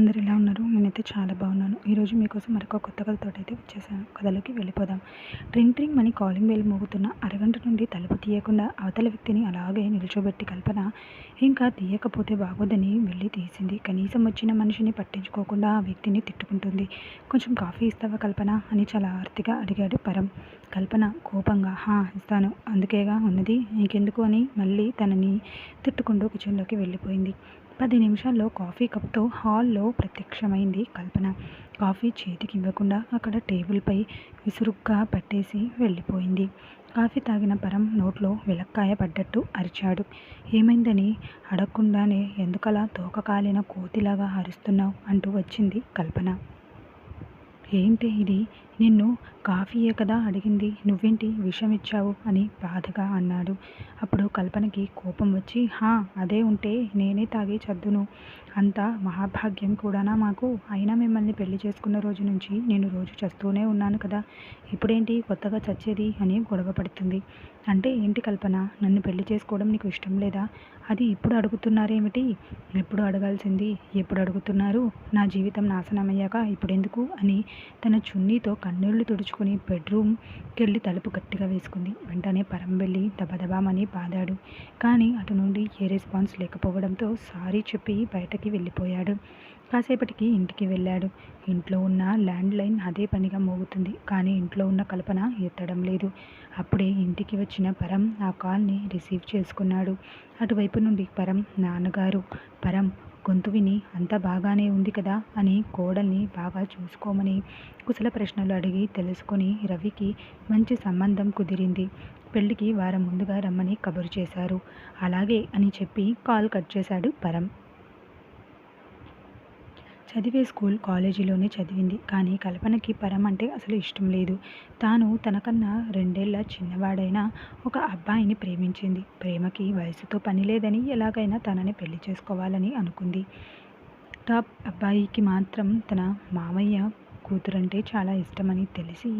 అందరు ఎలా ఉన్నారు? నేనైతే చాలా బాగున్నాను. ఈరోజు మీకోసం మరొక కొత్త కథతో అయితే వచ్చేసాను. కథలోకి వెళ్ళిపోదాం. ట్రింగ్ ట్రింగ్ అని కాలింగ్ బెల్ మోగుతున్న అరగంట నుండి తలుపు తీయకుండా అవతల వ్యక్తిని అలాగే నిల్చోబెట్టి కల్పన ఇంకా తీయకపోతే బాగోదని వెళ్ళి తీసింది. కనీసం వచ్చిన మనిషిని పట్టించుకోకుండా ఆ వ్యక్తిని తిట్టుకుంటుంది. కొంచెం కాఫీ ఇస్తావా కల్పన? అని చాలా ఆర్తిగా అడిగాడు పరం. కల్పన కోపంగా హా ఇస్తాను. అందుకేగా ఉన్నది నీకెందుకు? అని మళ్ళీ తనని తిట్టుకుంటూ కిచెన్లోకి వెళ్ళిపోయింది. పది నిమిషాల్లో కాఫీ కప్తో హాల్లో ప్రత్యక్షమైంది కల్పన. కాఫీ చేతికి ఇవ్వకుండా అక్కడ టేబుల్పై విసురుగ్గా పట్టేసి వెళ్ళిపోయింది. కాఫీ తాగిన పరం నోట్లో విలక్కాయ పడ్డట్టు అరిచాడు. ఏమైందని అడగకుండానే ఎందుకలా తోక కాలిన కోతిలాగా అరుస్తున్నావు? అంటూ వచ్చింది కల్పన. ఏంటి ఇది? నిన్ను కాఫీయే కదా అడిగింది. నువ్వేంటి విషం ఇచ్చావు? అని బాధగా అన్నాడు. అప్పుడు కల్పనకి కోపం వచ్చి హా అదే ఉంటే నేనే తాగి చద్దును. అంత మహాభాగ్యం కూడానా మాకు? అయినా మిమ్మల్ని పెళ్ళి చేసుకున్న రోజు నుంచి నేను రోజు చస్తూనే ఉన్నాను కదా. ఇప్పుడేంటి కొత్తగా చచ్చేది అని గొడవ పడుతుంది. అంటే ఏంటి కల్పన? నన్ను పెళ్ళి చేసుకోవడం నీకు ఇష్టం లేదా? అది ఇప్పుడు అడుగుతున్నారేమిటి? ఎప్పుడు అడగాల్సింది? ఎప్పుడు అడుగుతున్నారు? నా జీవితం నాశనమయ్యాక ఇప్పుడెందుకు? అని తన చున్నీతో కన్నీళ్ళు తుడుచుకుని బెడ్రూమ్కి వెళ్ళి తలుపు గట్టిగా వేసుకుంది. వెంటనే పరం వెళ్ళి దబదబామని బాదాడు. కానీ అటు నుండి ఏ రెస్పాన్స్ లేకపోవడంతో సారీ చెప్పి బయటకి వెళ్ళిపోయాడు. కాసేపటికి ఇంటికి వెళ్ళాడు. ఇంట్లో ఉన్న ల్యాండ్ లైన్ అదే పనిగా మోగుతుంది. కానీ ఇంట్లో ఉన్న కల్పన ఎత్తడం లేదు. అప్పుడే ఇంటికి వచ్చిన పరం ఆ కాల్ని రిసీవ్ చేసుకున్నాడు. అటువైపు నుండి పరం నాన్నగారు పరం గొంతు విని అంతా బాగానే ఉంది కదా అని కోడల్ని బాగా చూసుకోమని కుశల ప్రశ్నలు అడిగి తెలుసుకొని రవికి మంచి సంబంధం కుదిరింది. పెళ్ళికి వారం ముందుగా రమ్మని కబురు చేశారు. అలాగే అని చెప్పి కాల్ కట్ చేశాడు పరం. చదివే స్కూల్ కాలేజీలోనే చదివింది. కానీ కల్పనకి పరం అంటే అసలు ఇష్టం లేదు. తాను తనకన్నా రెండేళ్ళ చిన్నవాడైన ఒక అబ్బాయిని ప్రేమించింది. ప్రేమకి వయసుతో పని లేదని ఎలాగైనా తనని పెళ్ళి చేసుకోవాలని అనుకుంది. టాప్ అబ్బాయికి మాత్రం తన మామయ్య కూతురంటే చాలా ఇష్టమని తెలిసి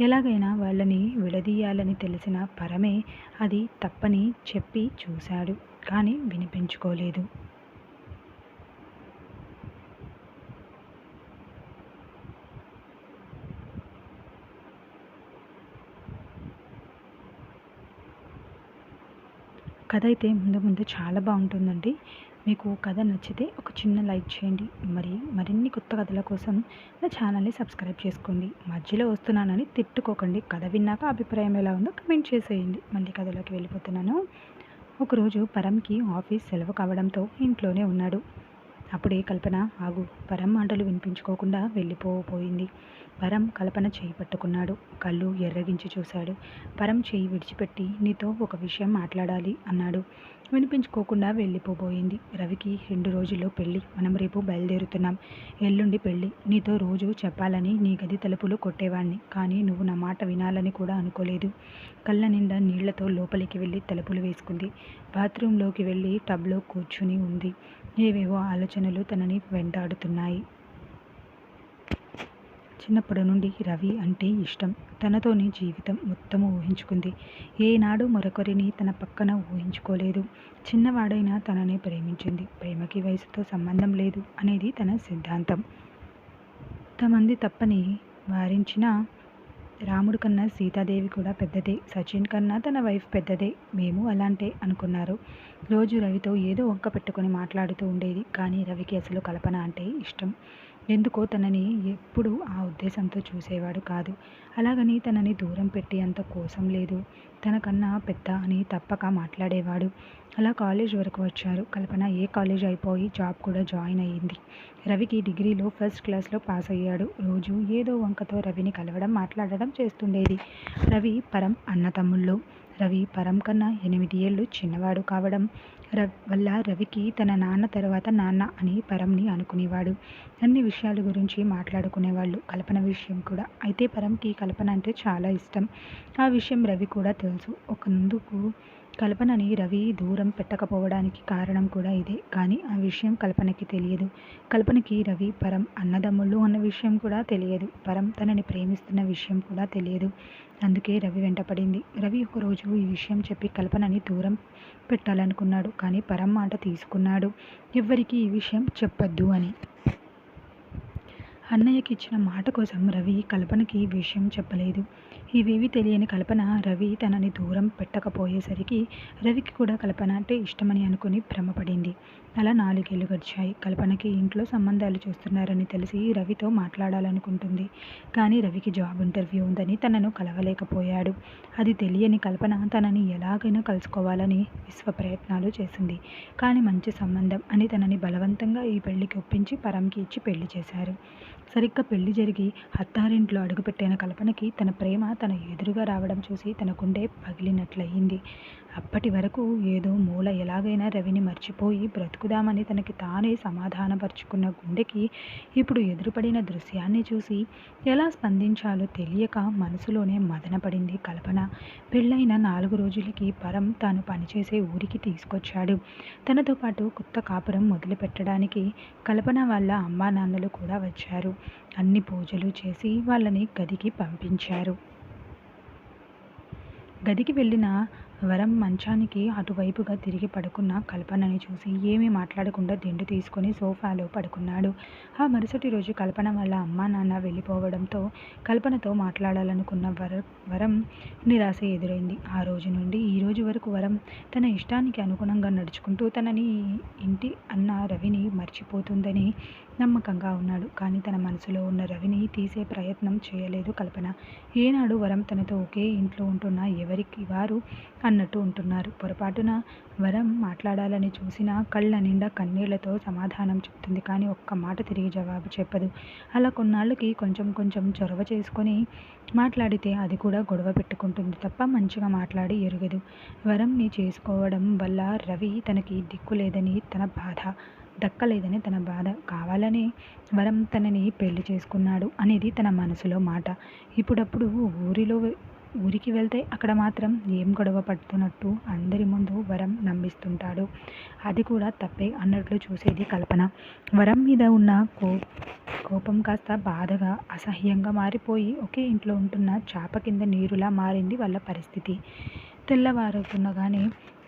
ఎలాగైనా వాళ్ళని విడదీయాలని తెలిసిన పరమే అది తప్పని చెప్పి చూశాడు. కానీ వినిపించుకోలేదు. కథ అయితే ముందు ముందు చాలా బాగుంటుందండి. మీకు కథ నచ్చితే ఒక చిన్న లైక్ చేయండి. మరి మరిన్ని కొత్త కథల కోసం నా ఛానల్ని సబ్స్క్రైబ్ చేసుకోండి. మధ్యలో వస్తున్నానని తిట్టుకోకండి. కథ విన్నాక అభిప్రాయం ఎలా ఉందో కమెంట్ చేసేయండి. మళ్ళీ కథలోకి వెళ్ళిపోతున్నాను. ఒకరోజు పరంకి ఆఫీస్ సెలవు కావడంతో ఇంట్లోనే ఉన్నాడు. అప్పుడే కల్పన ఆగు. వరం మాటలు వినిపించుకోకుండా వెళ్ళిపోపోయింది వరం కల్పన చేయి పట్టుకున్నాడు. కళ్ళు ఎర్రగించి చూశాడు. పరం చేయి విడిచిపెట్టి నీతో ఒక విషయం మాట్లాడాలి అన్నాడు. వినిపించుకోకుండా వెళ్ళిపోబోయింది. రవికి రెండు రోజుల్లో పెళ్ళి. మనం రేపు బయలుదేరుతున్నాం. ఎల్లుండి పెళ్ళి. నీతో రోజు చెప్పాలని నీ గది తలుపులు కొట్టేవాణ్ణి. కానీ నువ్వు నా మాట వినాలని కూడా అనుకోలేదు. కళ్ళ నిండా నీళ్ళతో లోపలికి వెళ్ళి తలుపులు వేసుకుంది. బాత్రూంలోకి వెళ్ళి టబ్లో కూర్చుని ఉంది. ఏవేవో ఆలోచనలు తనని వెంటాడుతున్నాయి. చిన్నప్పటి నుండి రవి అంటే ఇష్టం. తనతోనే జీవితం మొత్తం ఊహించుకుంది. ఏనాడు మరొకరిని తన పక్కన ఊహించుకోలేదు. చిన్నవాడైనా తననే ప్రేమించింది. ప్రేమకి వయసుతో సంబంధం లేదు అనేది తన సిద్ధాంతం. తమంది తప్పని వారించిన రాముడు కన్నా సీతాదేవి కూడా పెద్దదే. సచిన్ కన్నా తన వైఫ్ పెద్దదే. మేము అలాంటే అనుకున్నారు. రోజు రవితో ఏదో వంక పెట్టుకొని మాట్లాడుతూ ఉండేది. కానీ రవికి అసలు కల్పన అంటే ఇష్టం. ఎందుకో తనని ఎప్పుడు ఆ ఉద్దేశంతో చూసేవాడు కాదు. అలాగని తనని దూరం పెట్టి అంత కోసం లేదు. తనకన్నా పెద్ద అని తప్పక మాట్లాడేవాడు. అలా కాలేజ్ వరకు వచ్చారు. కల్పన ఏ కాలేజ్ అయిపోయి జాబ్ కూడా జాయిన్ అయ్యింది. రవికి డిగ్రీలో ఫస్ట్ క్లాస్లో పాస్ అయ్యాడు. రోజు ఏదో వంకతో రవిని కలవడం మాట్లాడడం చేస్తుండేది. రవి పరం అన్న తమ్ముళ్ళు రవి పరం కన్నా ఎనిమిది ఏళ్ళు చిన్నవాడు కావడం వల్ల రవికి తన నాన్న తర్వాత నాన్న అని పరంని అనుకునేవాడు. అన్ని విషయాల గురించి మాట్లాడుకునేవాళ్ళు కల్పన విషయం కూడా. అయితే పరంకి కల్పన అంటే చాలా ఇష్టం. ఆ విషయం రవి కూడా తెలుసు. ఒకందుకు కల్పనని రవి దూరం పెట్టకపోవడానికి కారణం కూడా ఇదే. కానీ ఆ విషయం కల్పనకి తెలియదు. కల్పనకి రవి పరం అన్నదమ్ముళ్ళు అన్న విషయం కూడా తెలియదు. పరం తనని ప్రేమిస్తున్న విషయం కూడా తెలియదు. అందుకే రవి వెంటపడింది రవి ఒకరోజు ఈ విషయం చెప్పి కల్పనని దూరం పెట్టాలనుకున్నాడు కానీ పరం మాట తీసుకున్నాడు. ఎవ్వరికీ ఈ విషయం చెప్పొద్దు అని. అన్నయ్యకి ఇచ్చిన మాట కోసం రవి కల్పనకి విషయం చెప్పలేదు. ఇవేవి తెలియని కల్పన రవి తనని దూరం పెట్టకపోయేసరికి రవికి కూడా కల్పన అంటే ఇష్టమని అనుకుని భ్రమపడింది. అలా నాలుగేళ్ళు గడిచాయి. కల్పనకి ఇంట్లో సంబంధాలు చూస్తున్నారని తెలిసి రవితో మాట్లాడాలనుకుంటుంది. కానీ రవికి జాబ్ ఇంటర్వ్యూ ఉందని తనను కలవలేకపోయాడు. అది తెలియని కల్పన తనని ఎలాగైనా కలుసుకోవాలని విశ్వ ప్రయత్నాలు చేసింది. కానీ మంచి సంబంధం అని తనని బలవంతంగా ఈ పెళ్ళికి ఒప్పించి పరంకి ఇచ్చి పెళ్ళి చేశారు. సరిగ్గా పెళ్ళి జరిగి అత్తారింట్లో అడుగుపెట్టిన కల్పనకి తన ప్రేమ తన ఎదురుగా రావడం చూసి తన గుండె పగిలినట్లయింది. అప్పటి వరకు ఏదో మూల ఎలాగైనా రవిని మర్చిపోయి బ్రతుకుదామని తనకి తానే సమాధానపరుచుకున్న గుండెకి ఇప్పుడు ఎదురుపడిన దృశ్యాన్ని చూసి ఎలా స్పందించాలో తెలియక మనసులోనే మదనపడింది కల్పన. పెళ్ళైన నాలుగు రోజులకి పరం తాను పనిచేసే ఊరికి తీసుకొచ్చాడు. తనతో పాటు కొత్త కాపురం మొదలుపెట్టడానికి కల్పన వాళ్ళ అమ్మా నాన్నలు కూడా వచ్చారు. అన్ని పూజలు చేసి వాళ్ళని గదికి పంపించారు. గదికి వెళ్ళిన వరం మంచానికి అటువైపుగా తిరిగి పడుకున్న కల్పనని చూసి ఏమీ మాట్లాడకుండా దిండు తీసుకొని సోఫాలో పడుకున్నాడు. ఆ మరుసటి రోజు కల్పన వాళ్ళ అమ్మా నాన్న వెళ్ళిపోవడంతో కల్పనతో మాట్లాడాలనుకున్న వర వరం నిరాశ ఎదురైంది. ఆ రోజు నుండి ఈ రోజు వరకు వరం తన ఇష్టానికి అనుగుణంగా నడుచుకుంటూ తనని ఇంటి అన్న రవిని మర్చిపోతుందని నమ్మకంగా ఉన్నాడు. కానీ తన మనసులో ఉన్న రవిని తీసే ప్రయత్నం చేయలేదు కల్పన. ఏనాడు వరం తనతో ఒకే ఇంట్లో ఉంటున్న ఎవరికి వారు అన్నట్టు ఉంటున్నారు. పొరపాటున వరం మాట్లాడాలని చూసినా కళ్ళ నిండా కన్నీళ్ళతో సమాధానం చెప్తుంది కానీ ఒక్క మాట తిరిగి జవాబు చెప్పదు. అలా కొన్నాళ్ళకి కొంచెం కొంచెం చొరవ చేసుకొని మాట్లాడితే అది కూడా గొడవ పెట్టుకుంటుంది తప్ప మంచిగా మాట్లాడి ఎరుగదు. వరంని చేసుకోవడం వల్ల రవి తనకి దిక్కు లేదని తన బాధ. దక్కలేదని తన బాధ. కావాలని వరం తనని పెళ్ళి చేసుకున్నాడు అనేది తన మనసులో మాట. ఇప్పుడప్పుడు ఊరిలో ఊరికి వెళ్తే అక్కడ మాత్రం ఏం గొడవ పడుతున్నట్టు అందరి ముందు వరం నమ్మిస్తుంటాడు. అది కూడా తప్పే అన్నట్లు చూసేది కల్పన. వరం మీద ఉన్న కో కోపం కాస్త బాధగా అసహ్యంగా మారిపోయి ఒకే ఇంట్లో ఉంటున్న చాప కింద నీరులా మారింది వాళ్ళ పరిస్థితి. తెల్లవారుతుండగానే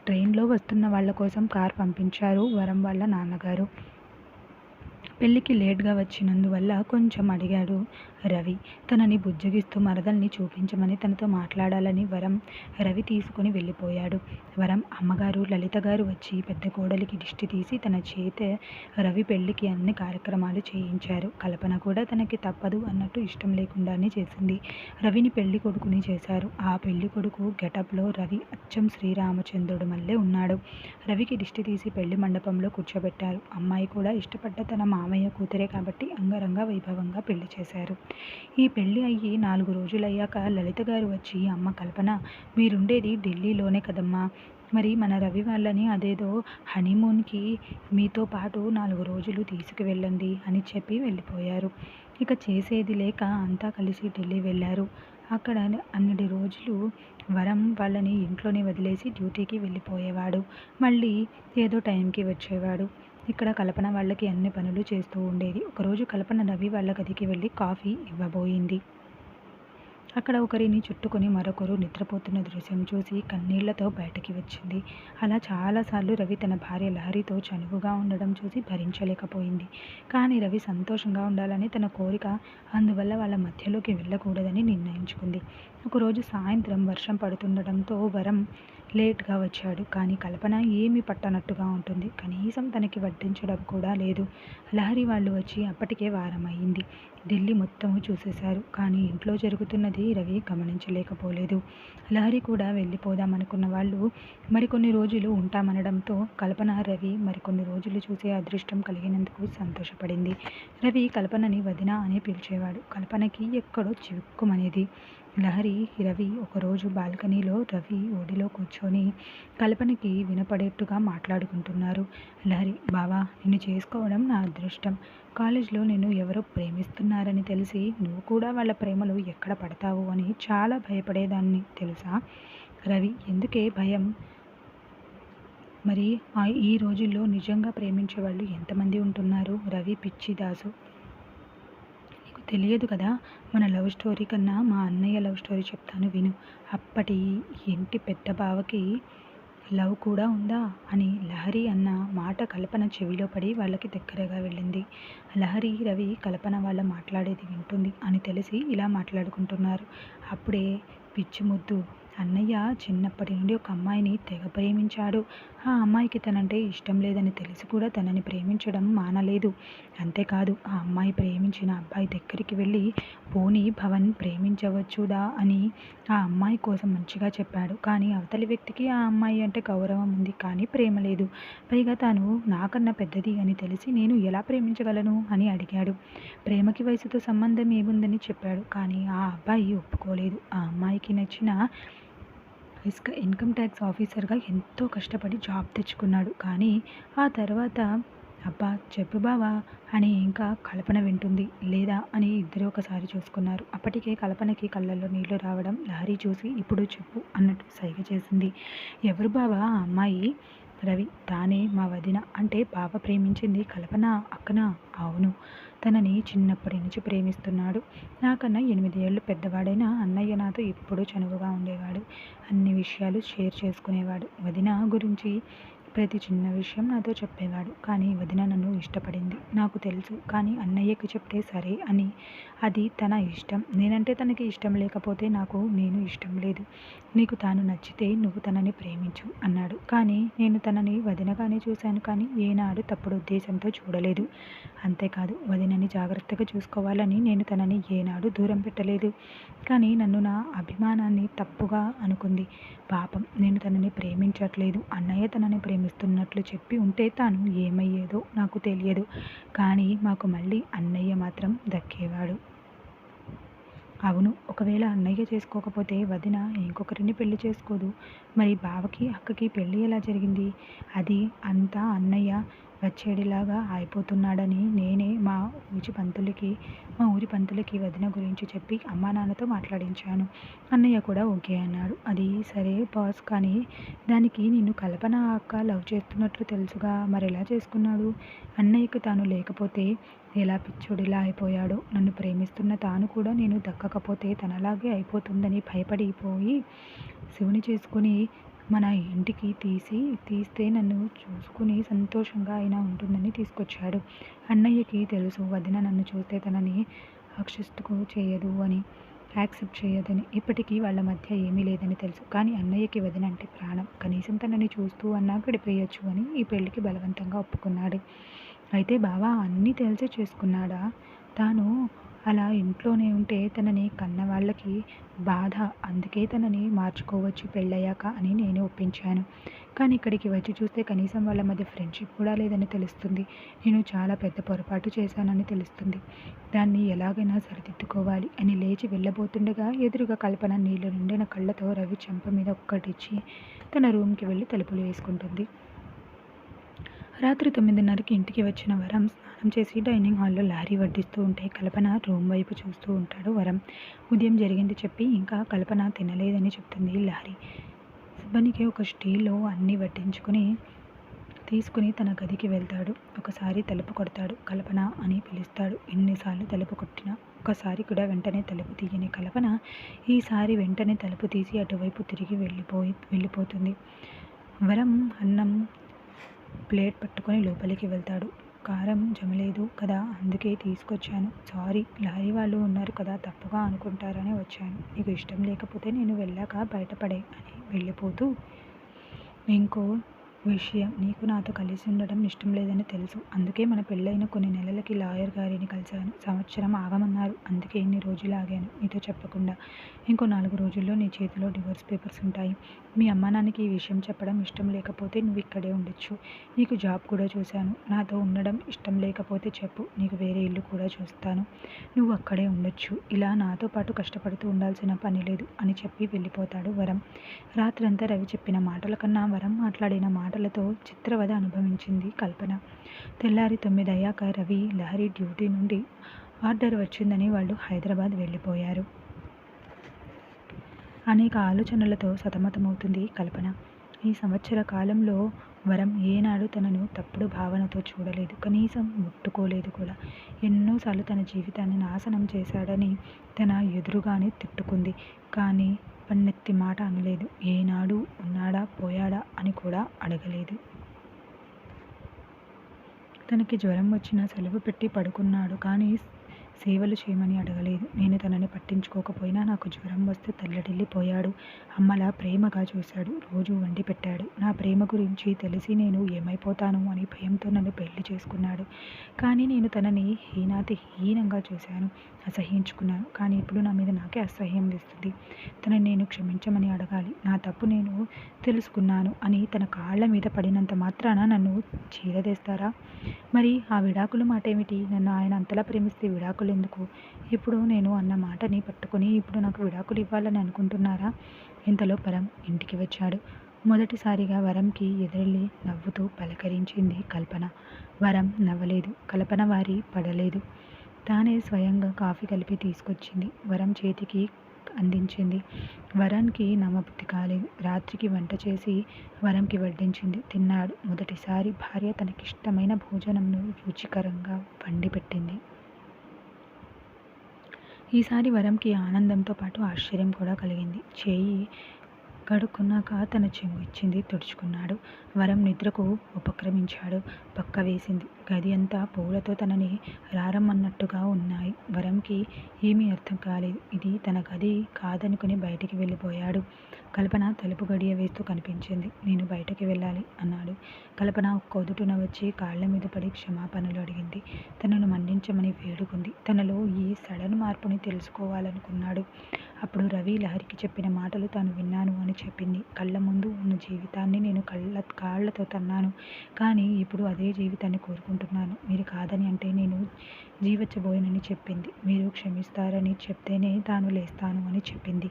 ట్రైన్లో వస్తున్న వాళ్ళ కోసం కార్ పంపించారు వరం వాళ్ళ నాన్నగారు. పెళ్ళికి లేట్గా వచ్చినందువల్ల కొంచెం అడిగాడు రవి. తనని బుజ్జగిస్తూ మరదల్ని చూపించమని తనతో మాట్లాడాలని వరం రవి తీసుకుని వెళ్ళిపోయాడు. వరం అమ్మగారు లలిత గారు వచ్చి పెద్ద కోడలికి దిష్టి తీసి తన చేత రవి పెళ్ళికి అన్ని కార్యక్రమాలు చేయించారు. కల్పన కూడా తనకి తప్పదు అన్నట్టు ఇష్టం లేకుండానే చేసింది. రవిని పెళ్ళి కొడుకుని చేశారు. ఆ పెళ్ళి కొడుకు గెటప్లో రవి అచ్చం శ్రీరామచంద్రుడు మల్లె ఉన్నాడు. రవికి దిష్టి తీసి పెళ్ళి మండపంలో కూర్చోబెట్టారు. అమ్మాయి కూడా ఇష్టపడ్డ తన మామయ్య కూతురే కాబట్టి అంగరంగ వైభవంగా పెళ్ళి చేశారు. ఈ పెళ్ళి అయ్యి నాలుగు రోజులయ్యాక లలిత గారు వచ్చి అమ్మ కల్పన మీరుండేది ఢిల్లీలోనే కదమ్మా. మరి మన రవి వాళ్ళని అదేదో హనీమూన్కి మీతో పాటు నాలుగు రోజులు తీసుకువెళ్ళండి అని చెప్పి వెళ్ళిపోయారు. ఇక చేసేది లేక అంతా కలిసి ఢిల్లీ వెళ్ళారు. అక్కడ అన్నటి రోజులు వరం వాళ్ళని ఇంట్లోనే వదిలేసి డ్యూటీకి వెళ్ళిపోయేవాడు. మళ్ళీ ఏదో టైంకి వచ్చేవాడు. ఇక్కడ కల్పన వాళ్ళకి అన్ని పనులు చేస్తూ ఉండేది. ఒకరోజు కల్పన రవి వాళ్ళ గదికి వెళ్ళి కాఫీ ఇవ్వబోయింది. అక్కడ ఒకరిని చుట్టుకొని మరొకరు నిద్రపోతున్న దృశ్యం చూసి కన్నీళ్ళతో బయటకి వచ్చింది. అలా చాలాసార్లు రవి తన భార్య లహరితో చనువుగా ఉండడం చూసి భరించలేకపోయింది. కానీ రవి సంతోషంగా ఉండాలని తన కోరిక అందువల్ల వాళ్ళ మధ్యలోకి వెళ్ళకూడదని నిర్ణయించుకుంది. ఒకరోజు సాయంత్రం వర్షం పడుతుండటంతో వరం లేట్గా వచ్చాడు. కానీ కల్పన ఏమీ పట్టనట్టుగా ఉంటుంది. కనీసం తనకి వడ్డించడం కూడా లేదు. లహరి వాళ్ళు వచ్చి అప్పటికే వారం అయింది ఢిల్లీ మొత్తము చూసేశారు. కానీ ఇంట్లో జరుగుతున్నది రవి గమనించలేకపోలేదు. లహరి కూడా వెళ్ళిపోదాం అనుకున్న వాళ్ళు మరికొన్ని రోజులు ఉంటామనడంతో కల్పన రవి మరికొన్ని రోజులు చూసే అదృష్టం కలిగినందుకు సంతోషపడింది. రవి కల్పనని వదిన అని పిలిచేవాడు. కల్పనకి ఎక్కడో చిక్కుమనేది లహరి రవి ఒకరోజు బాల్కనీలో రవి ఓడిలో కూర్చొని కల్పనకి వినపడేట్టుగా మాట్లాడుకుంటున్నారు. లహరి బావా నిన్ను చేసుకోవడం నా అదృష్టం. కాలేజ్లో నిన్ను ఎవరో ప్రేమిస్తున్నారని తెలిసి నువ్వు కూడా వాళ్ళ ప్రేమలో ఎక్కడ పడతావు అని చాలా భయపడేదాన్ని తెలుసా? రవి ఎందుకే భయం? మరి ఈ రోజుల్లో నిజంగా ప్రేమించే వాళ్ళు ఎంతమంది ఉంటున్నారు రవి పిచ్చిదాసు తెలియదు కదా. మన లవ్ స్టోరీ కన్నా మా అన్నయ్య లవ్ స్టోరీ చెప్తాను విను. అప్పటి ఇంటి పెద్ద బావకి లవ్ కూడా ఉందా? అని లహరి అన్న మాట కల్పన చెవిలో పడి వాళ్ళకి దగ్గరగా వెళ్ళింది. లహరి రవి కల్పన వాళ్ళ మాట్లాడేది వింటుంది అని తెలిసి ఇలా మాట్లాడుకుంటున్నారు. అప్పుడే పిచ్చి ముద్దు అన్నయ్య చిన్నప్పటి నుండి ఒక అమ్మాయిని తెగ ప్రేమించాడు. ఆ అమ్మాయికి తనంటే ఇష్టం లేదని తెలిసి కూడా తనని ప్రేమించడం మానలేదు. అంతేకాదు ఆ అమ్మాయి ప్రేమించిన అబ్బాయి దగ్గరికి వెళ్ళి పోనీ భవన్ ప్రేమించవచ్చుదా? అని ఆ అమ్మాయి కోసం మంచిగా చెప్పాడు. కానీ అవతలి వ్యక్తికి ఆ అమ్మాయి అంటే గౌరవం ఉంది కానీ ప్రేమ లేదు. పైగా తాను నాకన్నా పెద్దది అని తెలిసి నేను ఎలా ప్రేమించగలను అని అడిగాడు. ప్రేమకి వయసుతో సంబంధం ఏముందని చెప్పాడు. కానీ ఆ అబ్బాయి ఒప్పుకోలేదు. ఆ అమ్మాయికి నచ్చిన ఇసుక ఇన్కమ్ ట్యాక్స్ ఆఫీసర్గా ఎంతో కష్టపడి జాబ్ తెచ్చుకున్నాడు. కానీ ఆ తర్వాత అబ్బా చెప్పు బావా అని ఇంకా కల్పన వింటుంది. లేదా అని ఇద్దరు ఒకసారి చూసుకున్నారు. అప్పటికే కల్పనకి కళ్ళల్లో నీళ్ళు రావడం లహరి చూసి ఇప్పుడు చెప్పు అన్నట్టు సైగ చేసింది. ఎవరు బావా? ఆ అమ్మాయి? రవి తానే మా వదిన అంటే బావ ప్రేమించింది కల్పన అక్కన? అవును. తనని చిన్నప్పటి నుంచి ప్రేమిస్తున్నాడు. నాకన్నా ఎనిమిది ఏళ్ళు పెద్దవాడైన అన్నయ్య నాతో ఎప్పుడూ చనువుగా ఉండేవాడు. అన్ని విషయాలు షేర్ చేసుకునేవాడు. వదిన గురించి ప్రతి చిన్న విషయం నాతో చెప్పేవాడు. కానీ వదిన నన్ను ఇష్టపడింది. నాకు తెలుసు. కానీ అన్నయ్యకి చెప్తే సరే అని. అది తన ఇష్టం. నేనంటే తనకి ఇష్టం లేకపోతే నాకు నేను ఇష్టం లేదు. నీకు తాను నచ్చితే నువ్వు తనని ప్రేమించు అన్నాడు. కానీ నేను తనని వదినగానే చూశాను. కానీ ఏనాడు తప్పుడు ఉద్దేశంతో చూడలేదు. అంతేకాదు వదినని జాగ్రత్తగా చూసుకోవాలని నేను తనని ఏనాడు దూరం పెట్టలేదు. కానీ నన్ను నా అభిమానాన్ని తప్పుగా అనుకుంది. పాపం నేను తనని ప్రేమించట్లేదు. అన్నయ్య తనని ప్రేమిస్తున్నట్లు చెప్పి ఉంటే తాను ఏమయ్యేదో నాకు తెలియదు. కానీ మాకు మళ్ళీ అన్నయ్య మాత్రం దక్కేవాడు. అవును ఒకవేళ అన్నయ్య చేసుకోకపోతే వదిన ఇంకొకరిని పెళ్ళి చేసుకోదు. మరి బావకి అక్కకి పెళ్ళి ఎలా జరిగింది? అది అంతా అన్నయ్య వచ్చేడిలాగా అయిపోతున్నాడని నేనే మా ఊరి పంతులకి మా ఊరి పంతులకి వదిన గురించి చెప్పి అమ్మా నాన్నతో మాట్లాడించాను. అన్నయ్య కూడా ఓకే అన్నాడు. అది సరే బాస్ కానీ దానికి నిన్ను కల్పన అక్క లవ్ చేస్తున్నట్లు తెలుసుగా మరి ఎలా చేసుకున్నాడు? అన్నయ్యకు తాను లేకపోతే ఎలా పిచ్చోడిలా అయిపోయాడో? నన్ను ప్రేమిస్తున్న తాను కూడా నేను దక్కకపోతే తనలాగే అయిపోతుందని భయపడిపోయి శివుని చేసుకుని మన ఇంటికి తీసి తీస్తే నన్ను చూసుకుని సంతోషంగా అయినా ఉంటుందని తీసుకొచ్చాడు. అన్నయ్యకి తెలుసు వదిన నన్ను చూస్తే తనని అక్షిస్తుకు చేయదు అని యాక్సెప్ట్ చేయదని. ఇప్పటికీ వాళ్ళ మధ్య ఏమీ లేదని తెలుసు. కానీ అన్నయ్యకి వదిన అంటే ప్రాణం. కనీసం తనని చూస్తూ అన్నా గడిపేయచ్చు అని ఈ పెళ్ళికి బలవంతంగా ఒప్పుకున్నాడు. అయితే బావా అన్నీ తెలిసే చేసుకున్నాడా? తాను అలా ఇంట్లోనే ఉంటే తనని కన్న వాళ్ళకి బాధ. అందుకే తనని మార్చుకోవచ్చు పెళ్ళయ్యాక అని నేను ఒప్పించాను. కానీ ఇక్కడికి వచ్చి చూస్తే కనీసం వాళ్ళ మధ్య ఫ్రెండ్షిప్ కూడా లేదని తెలుస్తుంది. నేను చాలా పెద్ద పొరపాటు చేశానని తెలుస్తుంది. దాన్ని ఎలాగైనా సరిదిద్దుకోవాలి అని లేచి వెళ్ళబోతుండగా ఎదురుగా కల్పన నీళ్ళు నిండిన కళ్ళతో రవి చెంప మీద ఒక్కటిచ్చి తన రూమ్కి వెళ్ళి తలుపులు వేసుకుంటుంది. రాత్రి తొమ్మిదిన్నరకి ఇంటికి వచ్చిన వరం స్నానం చేసి డైనింగ్ హాల్లో లారీ వడ్డిస్తూ ఉంటే కల్పన రూమ్ వైపు చూస్తూ ఉంటాడు వరం. ఉదయం జరిగింది చెప్పి ఇంకా కల్పన తినలేదని చెప్తుంది లారీ. సుబ్బనికి ఒక స్టీల్లో అన్నీ వడ్డించుకుని తీసుకుని తన గదికి వెళ్తాడు. ఒకసారి తలుపు కొడతాడు కల్పన అని పిలుస్తాడు. ఎన్నిసార్లు తలుపు కొట్టినా ఒక్కసారి కూడా వెంటనే తలుపు తీయని కల్పన ఈసారి వెంటనే తలుపు తీసి అటువైపు తిరిగి వెళ్ళిపోయి వెళ్ళిపోతుంది. వరం అన్నం ప్లేట్ పట్టుకొని లోపలికి వెళ్తాడు. కారం జమలేదు కదా అందుకే తీసుకొచ్చాను. సారీ లారీ వాళ్ళు ఉన్నారు కదా తప్పుగా అనుకుంటారని వచ్చాను. నీకు ఇష్టం లేకపోతే నేను వెళ్ళాక బయటపడే అని వెళ్ళిపోతూ ఇంకో విషయం. నీకు నాతో కలిసి ఉండడం ఇష్టం లేదని తెలుసు. అందుకే మన పెళ్ళైన కొన్ని నెలలకి లాయర్ గారిని కలిశాను. సంవత్సరం ఆగమన్నారు. అందుకే ఇన్ని రోజులు ఆగాను. నీతో చెప్పకుండా ఇంకో నాలుగు రోజుల్లో నీ చేతిలో డివోర్స్ పేపర్స్ ఉంటాయి. మీ అమ్మానాన్నకి ఈ విషయం చెప్పడం ఇష్టం లేకపోతే నువ్వు ఇక్కడే ఉండొచ్చు. నీకు జాబ్ కూడా చూశాను. నాతో ఉండడం ఇష్టం లేకపోతే చెప్పు. నీకు వేరే ఇల్లు కూడా చూస్తాను. నువ్వు అక్కడే ఉండొచ్చు. ఇలా నాతో పాటు కష్టపడుతూ ఉండాల్సిన పని లేదు అని చెప్పి వెళ్ళిపోతాడు వరం. రాత్రంతా రవి చెప్పిన మాటల కన్నా వరం మాట్లాడిన మాట మాటలతో చిత్రవద అనుభవించింది కల్పన. తెల్లారి తొమ్మిది అయ్యాక రవి లహరి డ్యూటీ నుండి ఆర్డర్ వచ్చిందని వాళ్ళు హైదరాబాద్ వెళ్ళిపోయారు. అనేక ఆలోచనలతో సతమతమవుతుంది కల్పన. ఈ సంవత్సర కాలంలో వరం ఏనాడు తనను తప్పుడు భావనతో చూడలేదు. కనీసం ముట్టుకోలేదు కూడా. ఎన్నోసార్లు తన జీవితాన్ని నాశనం చేశాడని తన ఎదురుగానే తిట్టుకుంది. కానీ పన్నెత్తి మాట అనలేదు. ఏనాడు ఉన్నాడా పోయాడా అని కూడా అడగలేదు. తనకి జ్వరం వచ్చినా సెలవు పెట్టి పడుకున్నాడు. కానీ సేవలు చేయమని అడగలేదు. నేను తనని పట్టించుకోకపోయినా నాకు జ్వరం వస్తే తల్లడిల్లిపోయాడు. అమ్మలా ప్రేమగా చూశాడు. రోజు వండి పెట్టాడు. నా ప్రేమ గురించి తెలిసి నేను ఏమైపోతాను అని భయంతో నన్ను పెళ్ళి చేసుకున్నాడు. కానీ నేను తనని హీనాతి హీనంగా చూశాను. అసహ్యించుకున్నాను. కానీ ఇప్పుడు నా మీద నాకే అసహ్యం వేస్తుంది. తనని నేను క్షమించమని అడగాలి. నా తప్పు నేను తెలుసుకున్నాను అని తన కాళ్ళ మీద పడినంత మాత్రాన నన్ను చీరదేస్తారా? మరి ఆ విడాకుల మాట ఏమిటి నన్ను ఆయన అంతలా ప్రేమిస్తే విడాకులు ఎందుకు ఇప్పుడు నేను అన్న మాటని పట్టుకొని ఇప్పుడు నాకు విడాకులు ఇవ్వాలని అనుకుంటున్నారా? ఇంతలో పరం ఇంటికి వచ్చాడు. మొదటిసారిగా వరంకి ఎదురెళ్ళి నవ్వుతూ పలకరించింది కల్పన. వరం నవ్వలేదు. కల్పన వారి పడలేదు. తానే స్వయంగా కాఫీ కలిపి తీసుకొచ్చింది. వరం చేతికి అందించింది. వరానికి నమ్మబుద్ధి కాలేదు. రాత్రికి వంట చేసి వరంకి వడ్డించింది. తిన్నాడు. మొదటిసారి భార్య తనకిష్టమైన భోజనంను రుచికరంగా వండి పెట్టింది ఈసారి వరంకి ఆనందంతో పాటు ఆశ్చర్యం కూడా కలిగింది. చేయి కడుక్కున్నాక తన చెంగు ఇచ్చింది తుడుచుకున్నాడు. వరం నిద్రకు ఉపక్రమించాడు పక్క వేసింది. గది అంతా పూలతో తనని రారమ్మన్నట్టుగా ఉన్నాయి. వరంకి ఏమీ అర్థం కాలేదు. ఇది తన గది కాదనుకుని బయటికి వెళ్ళిపోయాడు. కల్పన తలుపు గడియ వేస్తూ కనిపించింది. నేను బయటకి వెళ్ళాలి అన్నాడు. కల్పన ఒక్కొదుటున వచ్చి కాళ్ళ మీద పడి క్షమాపణలు అడిగింది. తనను మన్నించమని వేడుకుంది. తనలో ఈ సడన్ మార్పుని తెలుసుకోవాలనుకున్నాడు. అప్పుడు రవి లహరికి చెప్పిన మాటలు తాను విన్నాను అని చెప్పింది. కళ్ళ ముందు ఉన్న జీవితాన్ని నేను కళ్ళ కాళ్ళతో తన్నాను. కానీ ఇప్పుడు అదే జీవితాన్ని కోరుకుంటున్నాను. మీరు కాదని అంటే నేను జీవచ్చబోయనని చెప్పింది. మీరు క్షమిస్తారని చెప్తేనే తాను లేస్తాను అని చెప్పింది.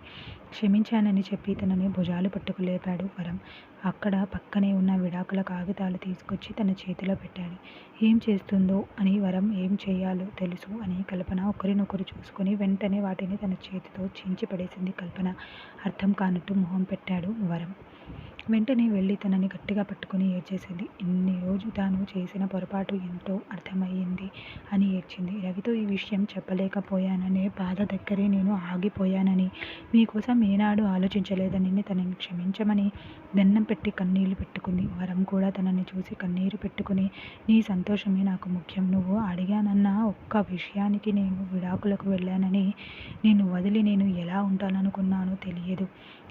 క్షమించానని చెప్పి తనని భుజాలు పట్టుకు లేపాడు వరం. అక్కడ పక్కనే ఉన్న విడాకుల కాగితాలు తీసుకొచ్చి తన చేతిలో పెట్టాడు. ఏం చేస్తుందో అని వరం ఏం చేయాలో తెలుసు అని కల్పన ఒకరినొకరు చూసుకొని వెంటనే వాటిని తన చేతితో చించి పడేసింది కల్పన. అర్థం కానట్టు మొహం పెట్టాడు వరం. వెంటనే వెళ్ళి తనని గట్టిగా పట్టుకుని ఏడ్చేసింది. ఇన్ని రోజు తాను చేసిన పొరపాటు ఎంతో అర్థమయ్యింది అని ఏడ్చింది. రవితో ఈ విషయం చెప్పలేకపోయాననే బాధ దగ్గరే నేను ఆగిపోయానని మీకోసం ఏనాడు ఆలోచించలేదని తనని క్షమించమని దండం పెట్టి కన్నీళ్ళు పెట్టుకుంది. వరం కూడా తనని చూసి కన్నీరు పెట్టుకుని నీ సంతోషమే నాకు ముఖ్యం. నువ్వు అడిగానన్న ఒక్క విషయానికి నేను విడాకులకు వెళ్ళానని నేను వదిలి నేను ఎలా ఉంటాననుకున్నానో తెలియదు.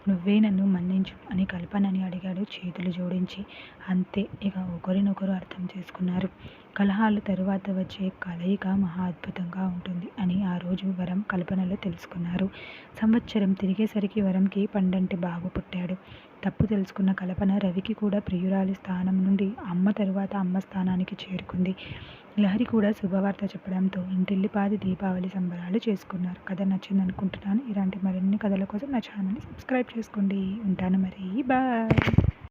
నువ్వే నన్ను మన్నించు అని కల్పనని అడిగాడు. చేతులు జోడించి అంతే ఇక ఒకరినొకరు అర్థం చేసుకున్నారు. కలహాలు తరువాత వచ్చే కలయిక మహా అద్భుతంగా ఉంటుంది అని ఆ రోజు వరం కల్పనలో తెలుసుకున్నారు. సంవత్సరం తిరిగేసరికి వరంకి పండంటి బాబు పుట్టాడు. తప్పు తెలుసుకున్న కల్పన రవికి కూడా ప్రియురాలి స్థానం నుండి అమ్మ తరువాత అమ్మ స్థానానికి చేరుకుంది. లహరి కూడా శుభవార్త చెప్పడంతో ఇంటిల్లిపాది దీపావళి సంబరాలు చేసుకున్నారు. కథ నచ్చింది అనుకుంటున్నాను ఇలాంటి మరిన్ని కథల కోసం నా ఛానల్ని సబ్స్క్రైబ్ చేసుకోండి. ఉంటాను మరి. బాయ్.